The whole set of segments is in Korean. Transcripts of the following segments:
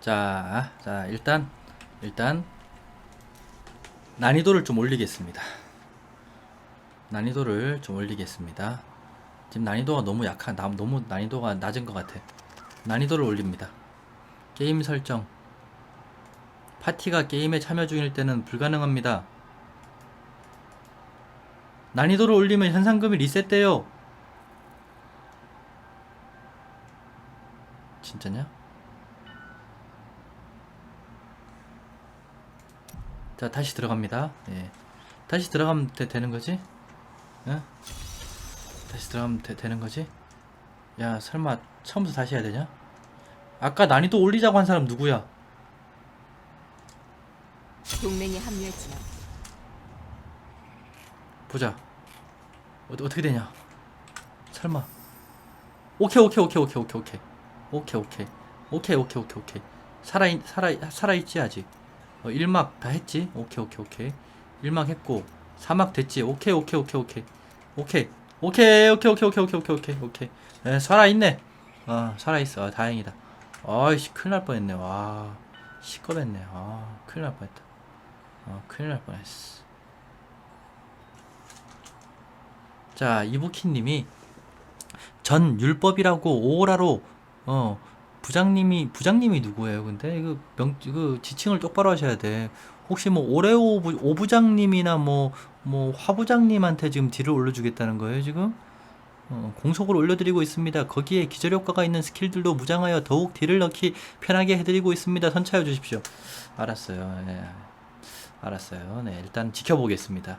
자, 자 일단 일단 난이도를 좀 올리겠습니다. 난이도를 좀 올리겠습니다. 지금 난이도가 너무 약한, 나- 너무 난이도가 낮은 것 같아. 난이도를 올립니다. 게임 설정. 파티가 게임에 참여 중일 때는 불가능합니다. 난이도를 올리면 현상금이 리셋돼요. 진짜냐? 자, 다시 들어갑니다. 예. 다시 들어가면 되, 되는 거지? 예? 다시 들어가면 되, 되는 거지? 야, 설마 처음부터 다시 해야 되냐? 아까 난이도 올리자고 한 사람 누구야? 동맹이 합류했지만 보자. 어, 어떻게 되냐? 설마. 오케이 오케이 오케이 오케이 오케이 오케이 오케이 오케이 오케이 오케이 오케이 살아 있 살아 살아 있지 아직. 어, 1막 다 했지? 오케이, 오케이, 오케이. 1막 했고, 4막 됐지? 오케이, 오케이, 오케이, 오케이. 오케이. 오케이, 오케이, 오케이, 오케이, 오케이, 오케이, 오케이. 네, 살아있네. 아, 살아있어. 아, 다행이다. 아이씨, 큰일 날 뻔했네. 와, 시끄럽네. 아, 큰일 날 뻔했다. 아, 큰일 날 뻔했어. 자, 이부키님이 전 율법이라고 오라로, 어, 부장님이 부장님이 누구예요? 근데 이거 명그 지칭을 똑바로 하셔야 돼. 혹시 뭐 오레오 부, 오부장님이나 뭐 뭐 화부장님한테 지금 딜을 올려주겠다는 거예요 지금? 어, 공속을 올려드리고 있습니다. 거기에 기절 효과가 있는 스킬들도 무장하여 더욱 딜을 넣기 편하게 해드리고 있습니다. 선차해 주십시오. 알았어요. 예. 알았어요. 네, 일단 지켜보겠습니다.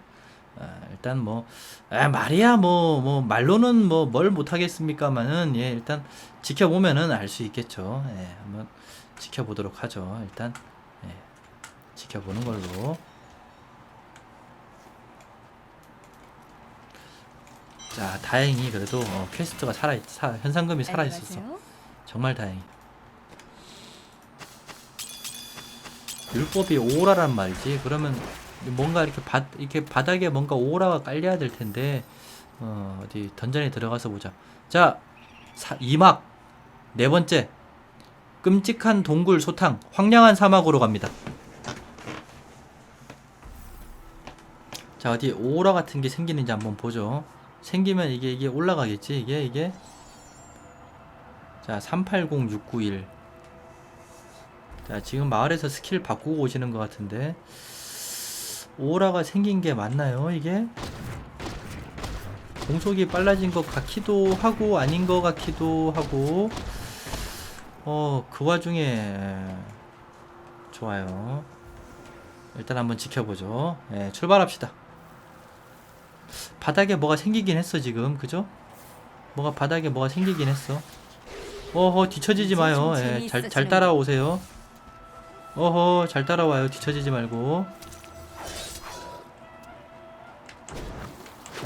아, 일단 뭐 아, 말이야 뭐뭐 말로는 뭐 뭘 못하겠습니까만은 예 일단 지켜보면은 알 수 있겠죠. 예 한번 지켜보도록 하죠. 일단 예 지켜보는 걸로. 자 다행히 그래도 어, 퀘스트가 살아 있 사, 현상금이 살아 있었어. 정말 다행히. 율법이 오라란 말이지. 그러면 뭔가 이렇게 바, 이렇게 바닥에 뭔가 오라가 깔려야 될 텐데 어, 어디 던전에 들어가서 보자. 자, 사, 2막 네 번째 끔찍한 동굴 소탕 황량한 사막으로 갑니다. 자, 어디 오라 같은 게 생기는지 한번 보죠. 생기면 이게 이게 올라가겠지. 이게 이게 자, 380691. 자, 지금 마을에서 스킬 바꾸고 오시는 것 같은데. 오라가 생긴 게 맞나요, 이게? 공속이 빨라진 것 같기도 하고, 아닌 것 같기도 하고. 어, 그 와중에. 좋아요. 일단 한번 지켜보죠. 예, 출발합시다. 바닥에 뭐가 생기긴 했어, 지금. 그죠? 뭐가 바닥에 뭐가 생기긴 했어. 어허 뒤처지지 마요. 예, 잘, 잘 따라오세요. 어허 잘 따라와요. 뒤처지지 말고.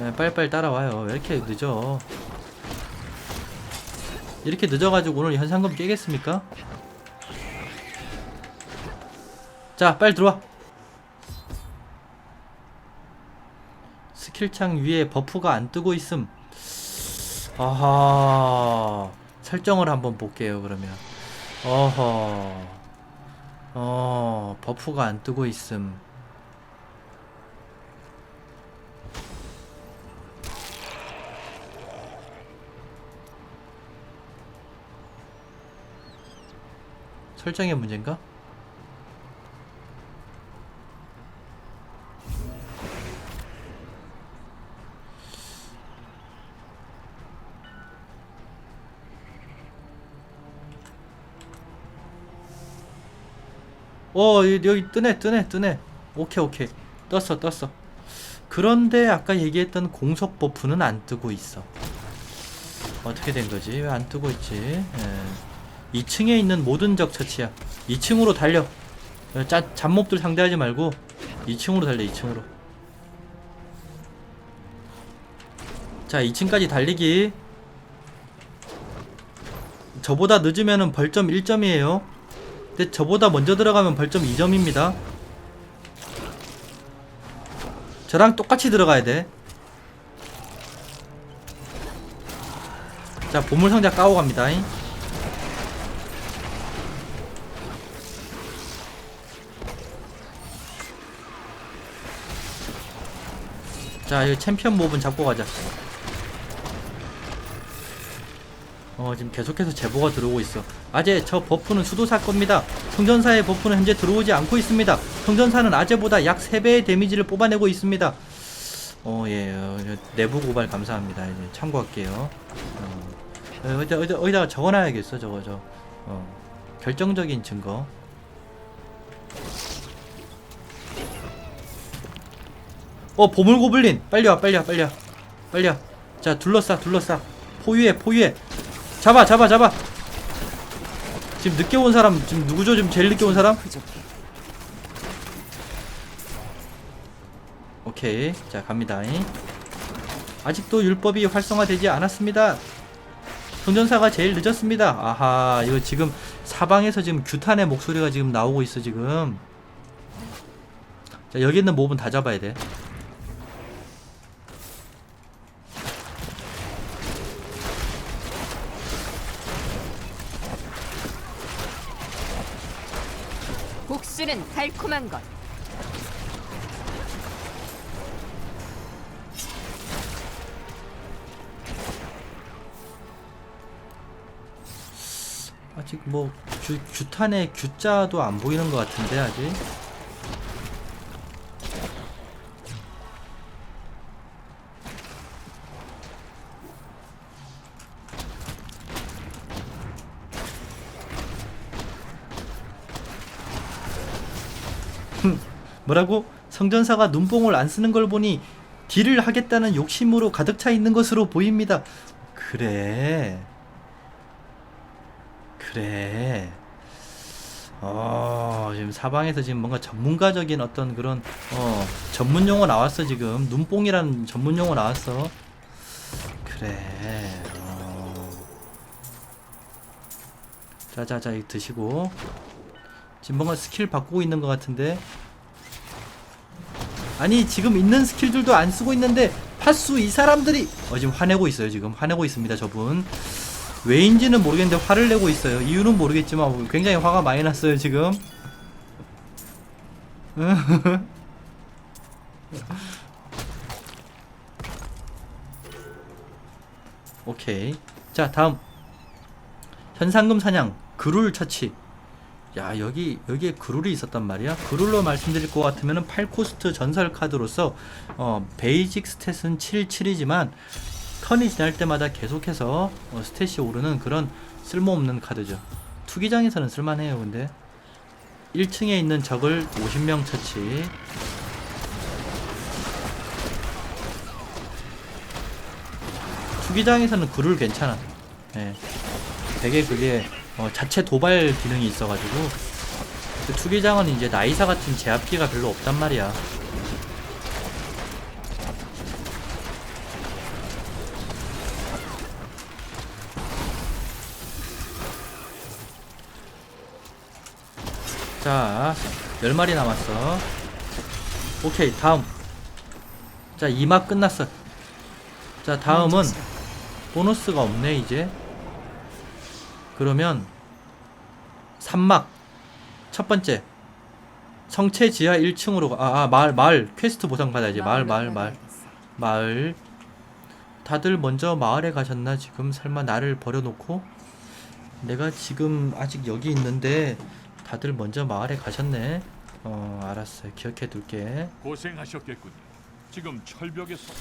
예, 빨리빨리 따라와요. 왜 이렇게 늦어? 이렇게 늦어가지고 오늘 현상금 깨겠습니까? 자, 빨리 들어와. 스킬창 위에 버프가 안 뜨고 있음. 아하. 설정을 한번 볼게요, 그러면. 어허. 어, 버프가 안 뜨고 있음. 설정의 문제인가? 어 여기, 뜨네 뜨네 뜨네. 오케이 오케이. 떴어 떴어. 그런데 아까 얘기했던 공속 버프는 안 뜨고 있어. 어떻게 된 거지? 왜 안 뜨고 있지? 예. 2층에 있는 모든 적 처치야 2층으로 달려 어, 짜, 잡몹들 상대하지 말고 2층으로 달려 2층으로 자 2층까지 달리기 저보다 늦으면은 벌점 1점이에요 근데 저보다 먼저 들어가면 벌점 2점입니다. 저랑 똑같이 들어가야 돼. 자, 보물상자 까고 갑니다. 자, 이 챔피언 몹은 잡고 가자. 어, 지금 계속해서 제보가 들어오고 있어. 아재, 저 버프는 수도사 겁니다. 성전사의 버프는 현재 들어오지 않고 있습니다. 성전사는 아재보다 약 3배의 데미지를 뽑아내고 있습니다. 어, 예, 어, 내부 고발 감사합니다. 이제 참고할게요. 어, 어, 어디다, 어디다, 어디다가 적어놔야겠어, 저거, 저. 어, 결정적인 증거. 어 보물 고블린. 빨리 와 빨리 와 빨리 와. 빨리 와자 둘러싸 둘러싸. 포위해 포위해. 잡아 잡아 잡아. 지금 늦게 온 사람 지금 누구죠? 지금 제일 늦게 온 사람. 오케이. 자 갑니다. 아직도 율법이 활성화되지 않았습니다. 성전사가 제일 늦었습니다. 아하 이거 지금 사방에서 지금 규탄의 목소리가 지금 나오고 있어 지금. 자 여기 있는 몹은 다 잡아야 돼 달콤한 것. 아직 뭐 규, 규탄의 규자도 안 보이는 것 같은데 아직 뭐라고? 성전사가 눈뽕을 안 쓰는 걸 보니 딜을 하겠다는 욕심으로 가득 차 있는 것으로 보입니다. 그래. 그래. 어, 지금 사방에서 지금 뭔가 전문가적인 어떤 그런, 어, 전문 용어 나왔어, 지금. 눈뽕이라는 전문 용어 나왔어. 그래. 어. 자, 자, 자, 이거 드시고. 지금 뭔가 스킬 바꾸고 있는 것 같은데. 아니, 지금 있는 스킬들도 안 쓰고 있는데, 파수 이 사람들이, 어, 지금 화내고 있어요, 지금. 화내고 있습니다, 저분. 왜인지는 모르겠는데 화를 내고 있어요. 이유는 모르겠지만 굉장히 화가 많이 났어요 지금. 오케이. 자 다음 현상금 사냥 그룰 처치. 야 여기 여기에 그룰이 있었단 말이야. 그룰로 말씀드릴 것 같으면은 8코스트 전설 카드로서 어 베이직 스탯은 77이지만 턴이 지날 때마다 계속해서 어, 스탯이 오르는 그런 쓸모없는 카드죠. 투기장에서는 쓸만해요, 근데. 1층에 있는 적을 50명 처치. 투기장에서는 그룰 괜찮아. 예. 되게 그게 어, 자체 도발 기능이 있어가지고 그 투기장은 이제 나이사 같은 제압기가 별로 없단 말이야. 자, 10마리 남았어. 오케이, 다음. 자, 2막 끝났어. 자, 다음은 보너스가 없네, 이제. 그러면 3막. 첫 번째. 성체 지하 1층으로 가. 아, 아, 마을, 마을. 퀘스트 보상 받아야지. 마을, 마을, 마을. 마을. 다들 먼저 마을에 가셨나? 지금 설마 나를 버려놓고? 내가 지금 아직 여기 있는데 다들 먼저 마을에 가셨네. 어, 알았어요. 기억해 둘게. 고생하셨겠군요. 지금 철벽에서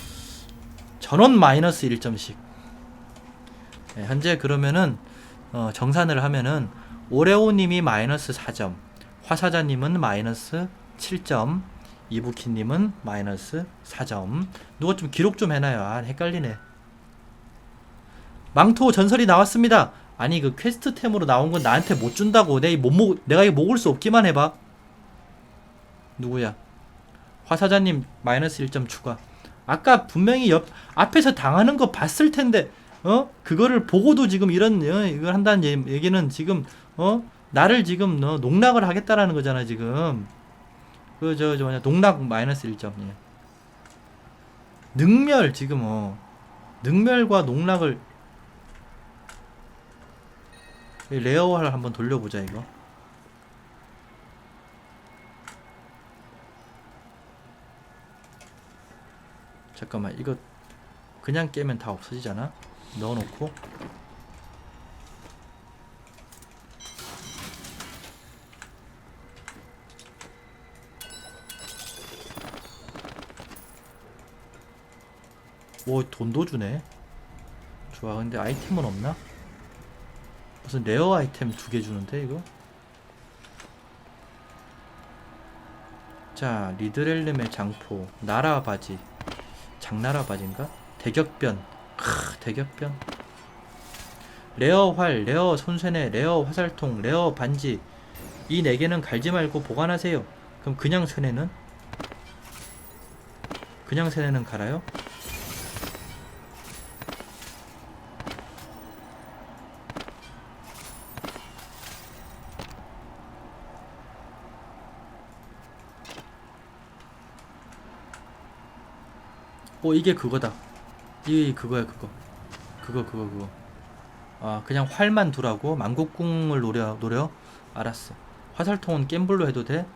전원 마이너스 1점씩. 네, 현재 그러면은 어, 정산을 하면은 오레오님이 마이너스 4점, 화사자님은 마이너스 7점, 이부키님은 마이너스 4점. 누가 좀 기록 좀 해놔요. 아, 헷갈리네. 망토 전설이 나왔습니다. 아니 그 퀘스트템으로 나온 건 나한테 못 준다고. 내가 못 먹, 내가 이거 먹을 수 없기만 해봐. 누구야? 화사자님 마이너스 1점 추가. 아까 분명히 옆 앞에서 당하는 거 봤을 텐데 어? 그거를 보고도 지금 이런 어, 이걸 한다는 얘- 얘기는 지금 어? 나를 지금 어, 농락을 하겠다라는 거잖아 지금. 그 저저 뭐냐 농락 마이너스 1점 예. 능멸 지금 어. 능멸과 농락을 이 레어화를 한번 돌려보자 이거. 자 잠깐만 이거 그냥 깨면 다 없어지잖아 넣어놓고 오 돈도 주네 좋아 근데 아이템은 없나? 무슨 레어 아이템 두 개 주는데 이거? 자 리드렐름의 장포 나라 바지 장나라 바지인가? 대격변 크 대격변 레어 활 레어 손쇠네 레어 화살통 레어 반지 이 네 개는 갈지 말고 보관하세요 그럼 그냥 쇠네는? 그냥 쇠네는 갈아요? 어 이게 그거다 이게 그거야 그거. 그거 그거 그거. 아 그냥 활만 두라고? 망국궁을 노려 노려? 알았어. 화살통은 겜블로 해도 돼?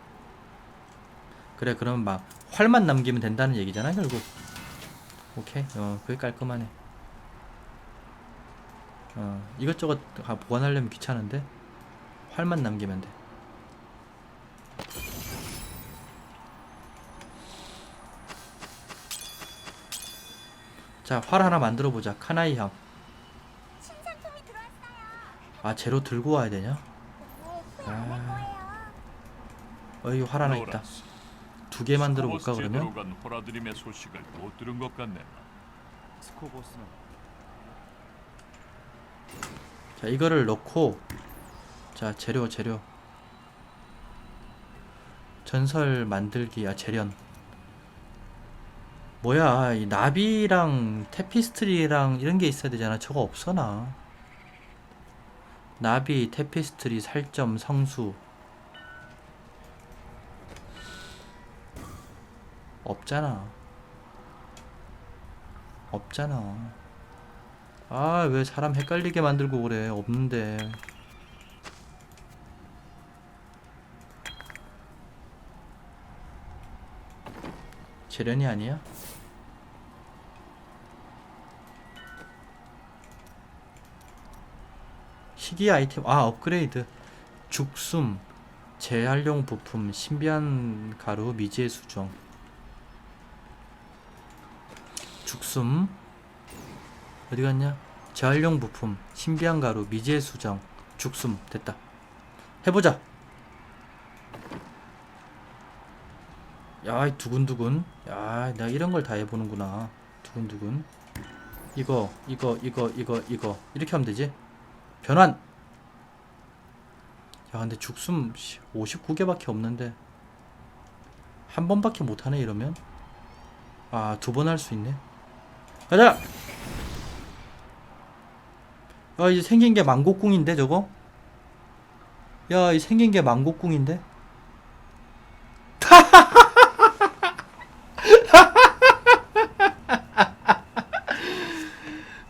그래 그러면 막 활만 남기면 된다는 얘기잖아 결국. 오케이. 어 그게 깔끔하네. 어 이것저것 다 보관하려면 귀찮은데? 활만 남기면 돼 자, 활 하나 만들어 보자. 카나이 향. 신상품이 들어왔어요. 아, 재료 들고 와야 되냐? 네, 후회 아. 어, 여기 활 하나 있다. 두 개 만들어 볼까 그러면? 간 호라드림의 소식을 못 들은 것 같네. 스코보스는 자, 이거를 넣고 자, 재료 재료. 전설 만들기 아, 재련. 뭐야, 이 나비랑 테피스트리랑 이런 게 있어야 되잖아. 저거 없어 나. 나비, 테피스트리, 살점, 성수. 없잖아. 없잖아. 아, 왜 사람 헷갈리게 만들고 그래? 없는데. 재련이 아니야? 희귀 아이템, 아, 업그레이드. 죽숨, 재활용 부품, 신비한 가루, 미지의 수정. 죽숨, 어디 갔냐? 재활용 부품, 신비한 가루, 미지의 수정, 죽숨 됐다. 해보자. 야, 이 두근두근. 야, 내가 이런 걸 다 해보는구나. 두근두근. 이거, 이거, 이거, 이거, 이거 이렇게 하면 되지? 변환. 야, 근데 죽숨 59개밖에 없는데 한 번밖에 못 하네 이러면. 아, 두 번 할 수 있네. 가자. 야, 이제 생긴 게 망곡궁인데, 저거? 야, 이 생긴 게 망곡궁인데?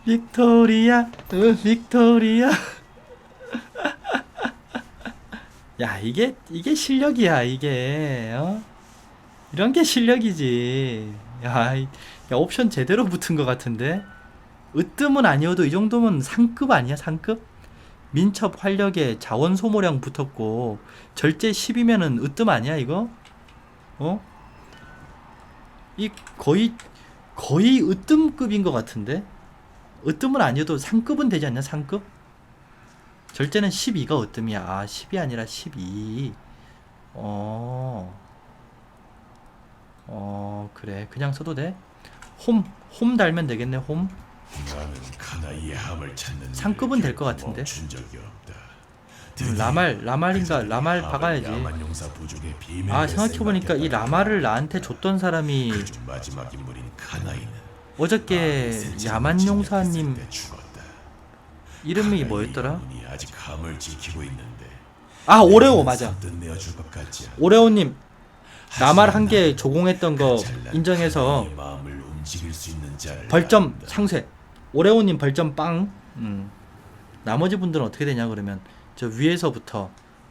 빅토리아, 응, 빅토리아. 야, 이게, 이게 실력이야, 이게, 어? 이런 게 실력이지. 야, 이- 야, 옵션 제대로 붙은 것 같은데? 으뜸은 아니어도 이 정도면 상급 아니야 상급? 민첩 활력에 자원 소모량 붙었고 절제 10이면은 으뜸 아니야 이거? 어? 이 거의 거의 으뜸급인 것 같은데? 으뜸은 아니어도 상급은 되지 않냐 상급? 절제는 12가 으뜸이야. 아 10이 아니라 12 어... 어 그래. 그냥 써도 돼? 홈, 홈 달면 되겠네 홈. 상급은 될것 결코 같은데? 음, 라말 라말인가 라말 박아야지. 아 생각해보니까 이 라말을 나한테 줬던 사람이 어저께 마음의 야만 세상을 용사님 때 죽었다. 이름이 뭐였더라? 아직 함을 지키고 있는데 아 오레오 맞아. 오레오님 라말 한 개 조공했던 거 인정해서 벌점. 상쇄 오레오님 벌점 빵 음. 나머지 분들은 어떻게 되냐 그러면 저 위에서부터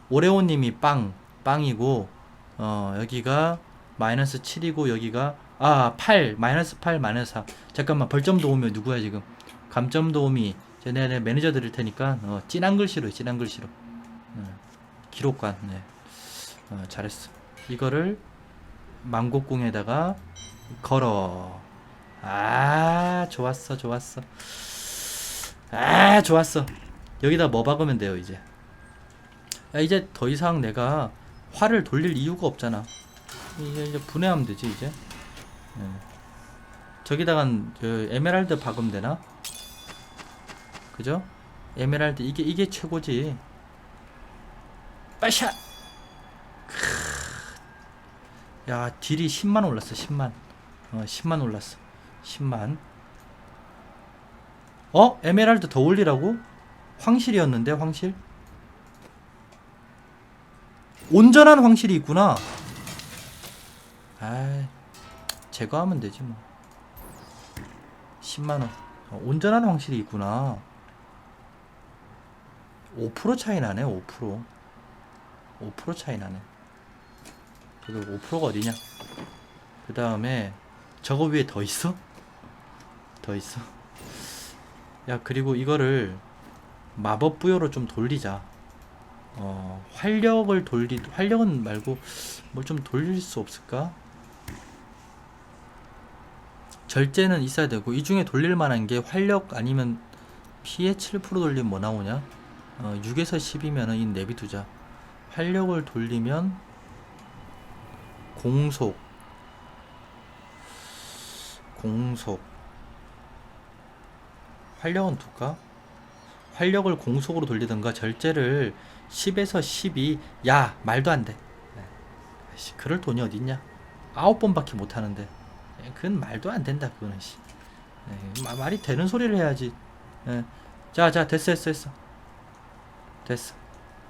오레오님이 빵 빵이고 어 여기가 마이너스 7이고 여기가 아, 8, 마이너스 8, 마이너스 4. 잠깐만, 벌점 도우미 누구야, 지금? 감점 도우미. 제 내가 내가 매니저 드릴 테니까, 어, 진한 글씨로, 해, 진한 글씨로. 어, 기록관, 네. 어, 잘했어. 이거를 망곡궁에다가 걸어. 아, 좋았어, 좋았어. 아, 좋았어. 여기다 뭐 박으면 돼요, 이제. 야, 이제 더 이상 내가 활을 돌릴 이유가 없잖아. 이제, 이제 분해하면 되지, 이제. 예. 저기다간 그 에메랄드 박으면 되나? 그죠? 에메랄드 이게 이게 최고지. 빠샤. 크. 야 딜이 10만 올랐어 10만. 어 10만 올랐어. 10만. 어? 에메랄드 더 올리라고? 황실이었는데 황실? 온전한 황실이 있구나. 아, 제거하면 되지 뭐. 10만 원. 어, 온전한 황실이 있구나. 5% 차이 나네. 5%. 5% 차이 나네. 그래도 5%가 어디냐? 그 다음에 저거 위에 더 있어? 더 있어. 야 그리고 이거를 마법 부여로 좀 돌리자. 어 활력을 돌리 활력은 말고 뭘 좀 돌릴 수 없을까? 절제는 있어야 되고 이 중에 돌릴 만한 게 활력 아니면 피해 7% 돌리면 뭐 나오냐? 어 6에서 10이면은 이 내비두자. 활력을 돌리면 공속 공속 활력은 둘까? 활력을 공속으로 돌리든가 절제를 10에서 12. 야, 말도 안 돼. 네. 씨, 그럴 돈이 어딨냐? 아홉 번밖에 못 하는데. 예, 그건 말도 안 된다, 그거는 씨. 예, 마- 말이 되는 소리를 해야지. 예. 자, 자, 됐어, 됐어, 됐어. 됐어.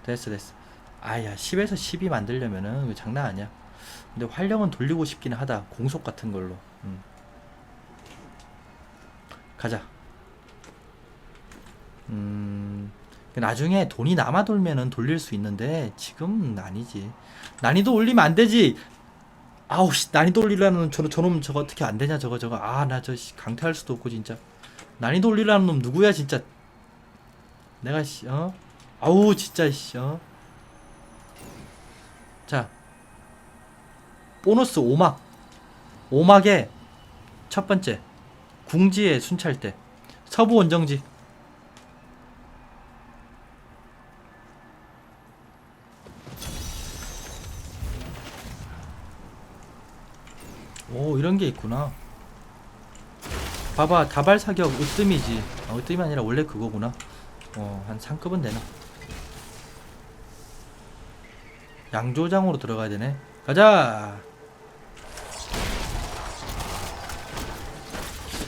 됐어, 됐어. 아야, 10에서 12 만들려면은 장난 아니야. 근데 활력은 돌리고 싶긴 하다. 공속 같은 걸로. 음. 가자. 음, 나중에 돈이 남아 돌면은 돌릴 수 있는데 지금 아니지. 난이도 올리면 안 되지. 아우 씨 난이도 올리려는 저 저놈 저거 어떻게 안 되냐 저거 저거. 아 나 저 강퇴할 수도 없고 진짜. 난이도 올리려는 놈 누구야 진짜. 내가 씨 어? 아우 진짜 씨 어? 자. 보너스 오막. 오막의 첫 번째. 궁지의 순찰대 서부 원정지 있구나. 봐봐 다발 사격 으뜸이지. 아, 으뜸이 아니라 원래 그거구나. 어한 상급은 되나? 양조장으로 들어가야 되네. 가자!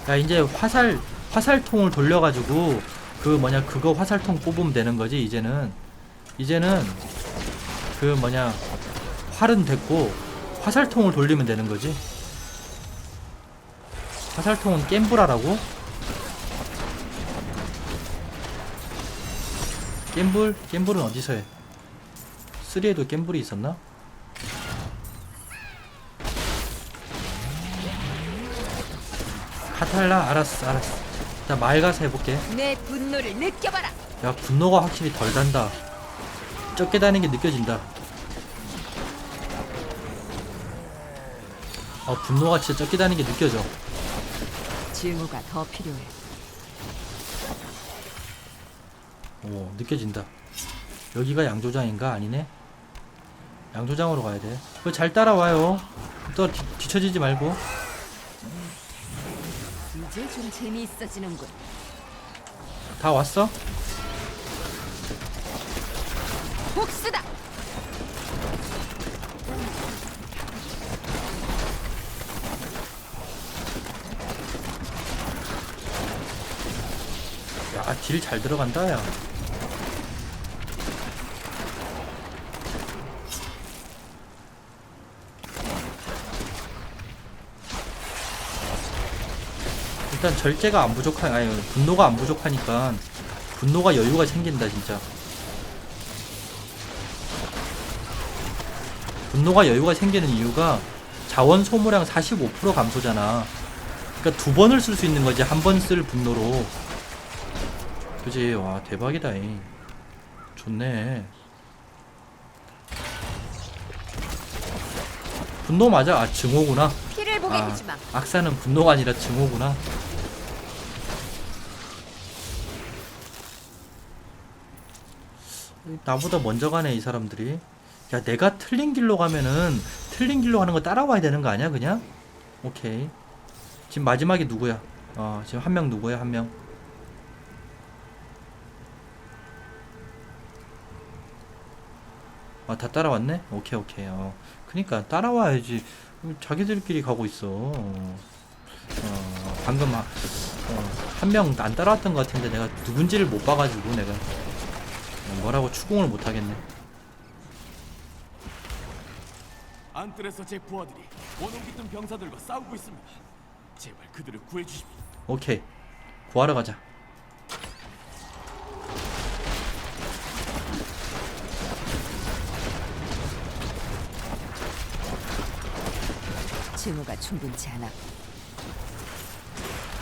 야 이제 화살 화살통을 돌려가지고 그 뭐냐 그거 화살통 뽑으면 되는 거지 이제는. 이제는 그 뭐냐 활은 됐고 화살통을 돌리면 되는 거지 화살통은 겜불하라고? 겜불? 겜불은 어디서 해? 3에도 겜불이 있었나? 카탈라? 알았어 알았어 자 마을 가서 해볼게 내 분노를 느껴봐라. 야 분노가 확실히 덜 단다 적게 다는 게 느껴진다 어 분노가 진짜 적게 다는 게 느껴져 증오가 더 필요해. 오 느껴진다 여기가 양조장인가 아니네 양조장으로 가야 돼 그거 잘 따라와요 또 뒤, 뒤처지지 말고 이제 좀 재미있어지는군. 다 왔어? 복수다. 야 딜 잘 들어간다 야 일단 절제가 안 부족하 아니 분노가 안 부족하니까 분노가 여유가 생긴다 진짜 분노가 여유가 생기는 이유가 자원 소모량 45% 감소잖아. 그러니까 두 번을 쓸 수 있는 거지 한 번 쓸 분노로. 그지? 와 대박이다. 이. 좋네. 분노 맞아? 아 증오구나. 피를 보게 아, 하지 마. 악사는 분노가 아니라 증오구나. 나보다 먼저 가네 이 사람들이. 야 내가 틀린 길로 가면은 틀린 길로 가는 거 따라와야 되는 거 아니야 그냥? 오케이. 지금 마지막이 누구야? 어 지금 한 명 누구야 한 명? 아 다 따라왔네? 오케이 오케이. 어 그니까 따라와야지. 자기들끼리 가고 있어. 어, 방금 어, 한명 안 따라왔던 것 같은데 내가 누군지를 못 봐가지고 내가 어, 뭐라고 추궁을 못 하겠네. 안뜰에서 제 부하들이 원홍 깃든 병사들과 싸우고 있습니다. 제발 그들을 구해주십시오. 오케이 구하러 가자. 증오가 충분치 않아.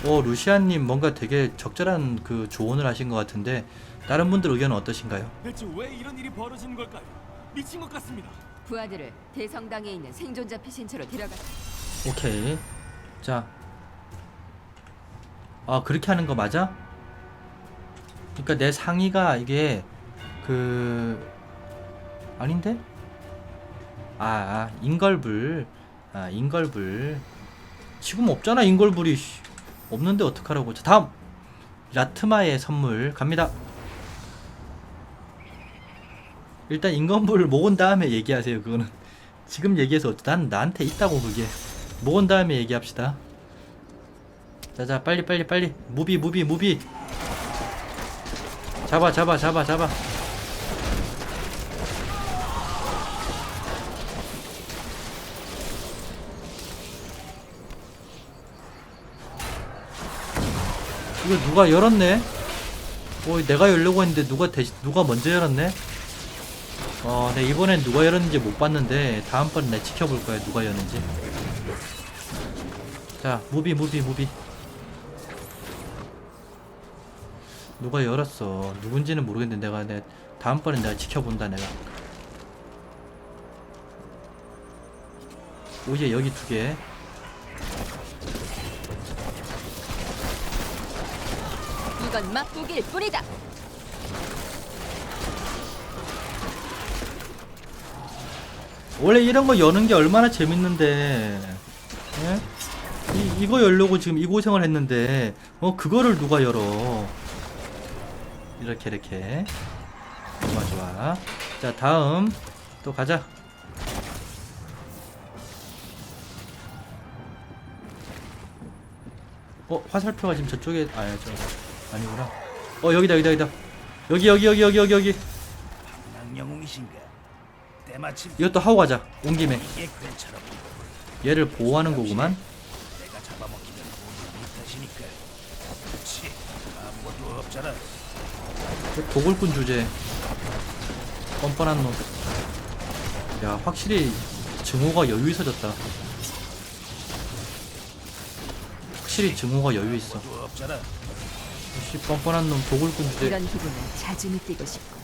오 루시안님 뭔가 되게 적절한 그 조언을 하신 것 같은데 다른 분들 의견은 어떠신가요? 대체 왜 이런 일이 벌어지는 걸까요? 미친 것 같습니다. 부하들을 대성당에 있는 생존자 피신처로 데려가. 오케이 자. 아 그렇게 하는 거 맞아? 그러니까 내 상의가 이게 그 아닌데? 아, 아 인걸불 아 인걸불. 지금 없잖아 인걸불이. 씨. 없는데 어떡하라고. 자 다음. 라트마의 선물 갑니다. 일단 인건불 모은 다음에 얘기하세요 그거는. 지금 얘기해서 난 나한테 있다고 그게. 모은 다음에 얘기합시다. 자자 빨리 빨리 빨리. 무비 무비 무비. 잡아 잡아 잡아 잡아 이거 누가 열었네? 어, 내가 열려고 했는데 누가 대신 누가 먼저 열었네? 어, 내 이번엔 누가 열었는지 못 봤는데 다음번에 내 지켜볼 거야 누가 열었는지. 자, 무비 무비 무비. 누가 열었어? 누군지는 모르겠는데 내가 내 다음번엔 내가 지켜본다 내가. 오예 여기 두 개. 이건 맛보기일 뿐이다. 원래 이런 거 여는 게 얼마나 재밌는데, 예? 이, 이거 열려고 지금 이 고생을 했는데, 어, 그거를 누가 열어. 이렇게, 이렇게. 좋아, 좋아. 자, 다음. 또 가자. 어, 화살표가 지금 저쪽에, 아, 저, 아니구나. 어, 여기다, 여기다, 여기다. 여기, 여기, 여기, 여기, 여기, 여기. 영웅이신가? 때마침 이것도 하고 가자. 온 김에. 이게 괜찮아 보여. 얘를 보호하는 거구만. 내가 모두 네 탓이니까. 그렇지. 아무것도 없잖아. 그 도굴꾼 주제 뻔뻔한 놈. 야 확실히 증오가 여유 있어졌다. 확실히 증오가 여유 있어. 없잖아. 역시 뻔뻔한 놈 도굴꾼 주제. 이런 기분은 자주 느끼고 싶고.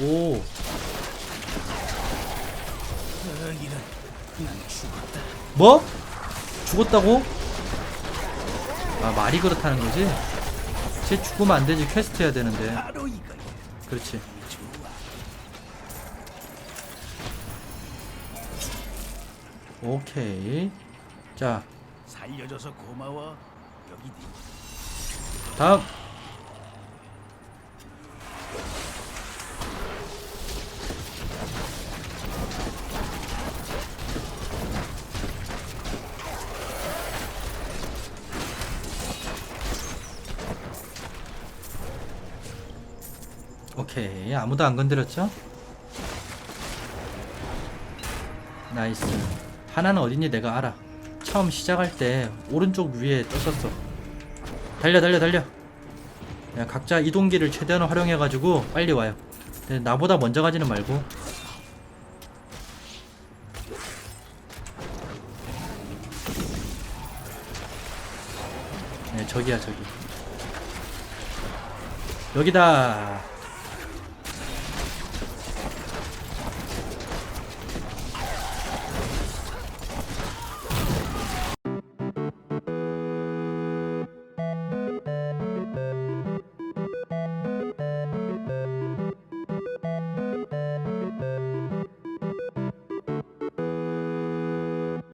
오. 뭐? 죽었다고? 아 말이 그렇다는 거지? 쟤 죽으면 안 되지 퀘스트 해야 되는데. 그렇지. 오케이. 자 살려줘서 고마워. 여기 네 다음. 오케이 아무도 안 건드렸죠? 나이스 하나는 어딘지 내가 알아 처음 시작할 때 오른쪽 위에 떴었어 달려 달려 달려 그냥 각자 이동기를 최대한 활용해가지고 빨리 와요. 근데 나보다 먼저 가지는 말고. 네, 저기야, 저기. 여기다.